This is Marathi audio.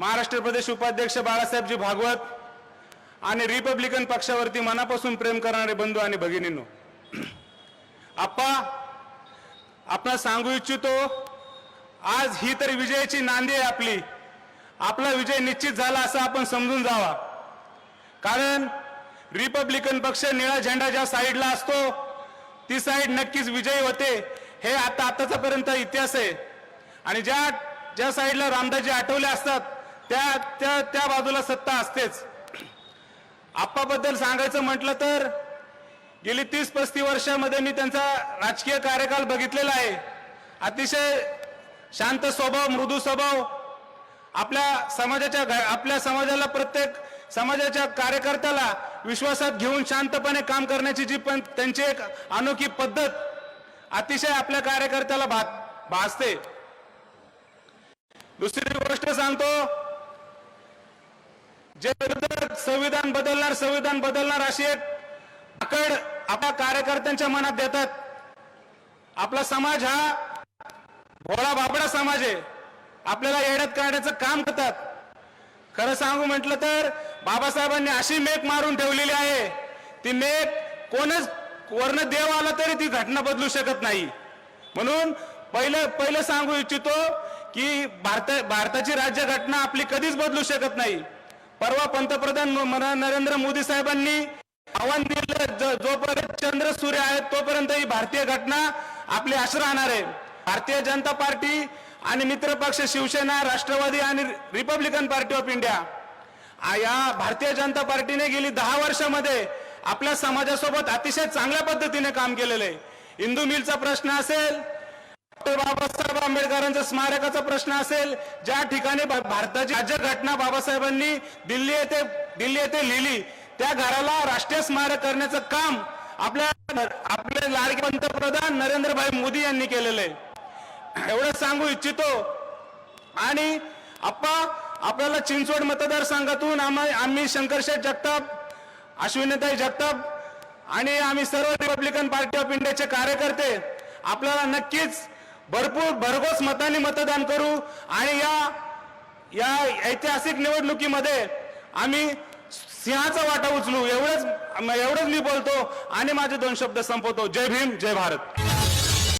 महाराष्ट्र प्रदेश उपाध्यक्ष बाळासाहेबजी भागवत आणि रिपब्लिकन पक्षावरती मनापासून प्रेम करणारे बंधू आणि भगिनींनो आप्पा आपण सांगू इच्छितो आज ही तर विजयाची नांदी आहे आपली. आपला विजय निश्चित झाला असं आपण समजून जावा. कारण रिपब्लिकन पक्ष निळा झेंडा ज्या साईडला असतो ती साईड नक्कीच विजयी होते. हे आता आताचापर्यंत इतिहास आहे. आणि ज्या ज्या साईडला रामदासजी आठवले असतात त्या त्या त्या बाजूला सत्ता असतेच. आप्पाबद्दल सांगायचं म्हटलं तर गेली तीस पस्तीस वर्षामध्ये मी त्यांचा राजकीय कार्यकाल बघितलेला आहे. अतिशय शांत स्वभाव मृदू स्वभाव. आपल्या समाजाच्या आपल्या समाजाला प्रत्येक समाजाच्या कार्यकर्त्याला विश्वासात घेऊन शांतपणे काम करण्याची जी पण त्यांची एक अनोखी पद्धत अतिशय आपल्या कार्यकर्त्याला भा भासते. दुसरी गोष्ट सांगतो जे विरुद्ध संविधान बदलणार संविधान बदलणार अशी एक आकड आपल्या कार्यकर्त्यांच्या मनात देतात. आपला समाज हा भोळा बाबडा समाज आहे. आपल्याला येड्यात काढण्याचं काम करतात. खरं सांगू म्हटलं तर बाबासाहेबांनी अशी मेक मारून ठेवलेली आहे. ती मेक कोणच वर्ण देव आला तरी ती घटना बदलू शकत नाही. म्हणून पहिलं पहिलं सांगू इच्छितो की भारत भारताची राज्यघटना आपली कधीच बदलू शकत नाही. परवा पंतप्रधान नरेंद्र मोदी साहेबांनी आव्हान दिलं जोपर्यंत चंद्र सूर्य आहेत तोपर्यंत ही भारतीय घटना आपली अशी राहणार आहे. भारतीय जनता पार्टी आणि मित्र पक्ष शिवसेना राष्ट्रवादी आणि रिपब्लिकन पार्टी ऑफ इंडिया. या भारतीय जनता पार्टीने गेली दहा वर्षामध्ये आपल्या समाजासोबत अतिशय चांगल्या पद्धतीने काम केलेलं आहे. इंदू मिलचा प्रश्न असेल डॉक्टर बाबासाहेब आंबेडकरांचा स्मारकाचा प्रश्न असेल ज्या ठिकाणी भारताची भारताची राज्यघटना बाबासाहेबांनी दिल्ली येथे दिल्ली येथे लिहिली त्या घराला राष्ट्रीय स्मारक करण्याचं काम आपल्या आपले लाडके पंतप्रधान नरेंद्रभाई मोदी यांनी केलेलं आहे. एवढं सांगू इच्छितो. आणि आप्पा आपल्याला चिंचवड मतदारसंघातून आम्हा- आम्ही शंकरशेठ जगताप अश्विनीताई जगताप आणि आम्ही सर्व रिपब्लिकन पार्टी ऑफ इंडियाचे कार्यकर्ते आपल्याला नक्कीच भरपूर भरघोस मताने मतदान करू आणि या या ऐतिहासिक निवडणुकीमध्ये आम्ही सिंहाचा वाटा उचलू. एवढंच एवढंच मी बोलतो आणि माझे दोन शब्द संपवतो. जय भीम जय भारत.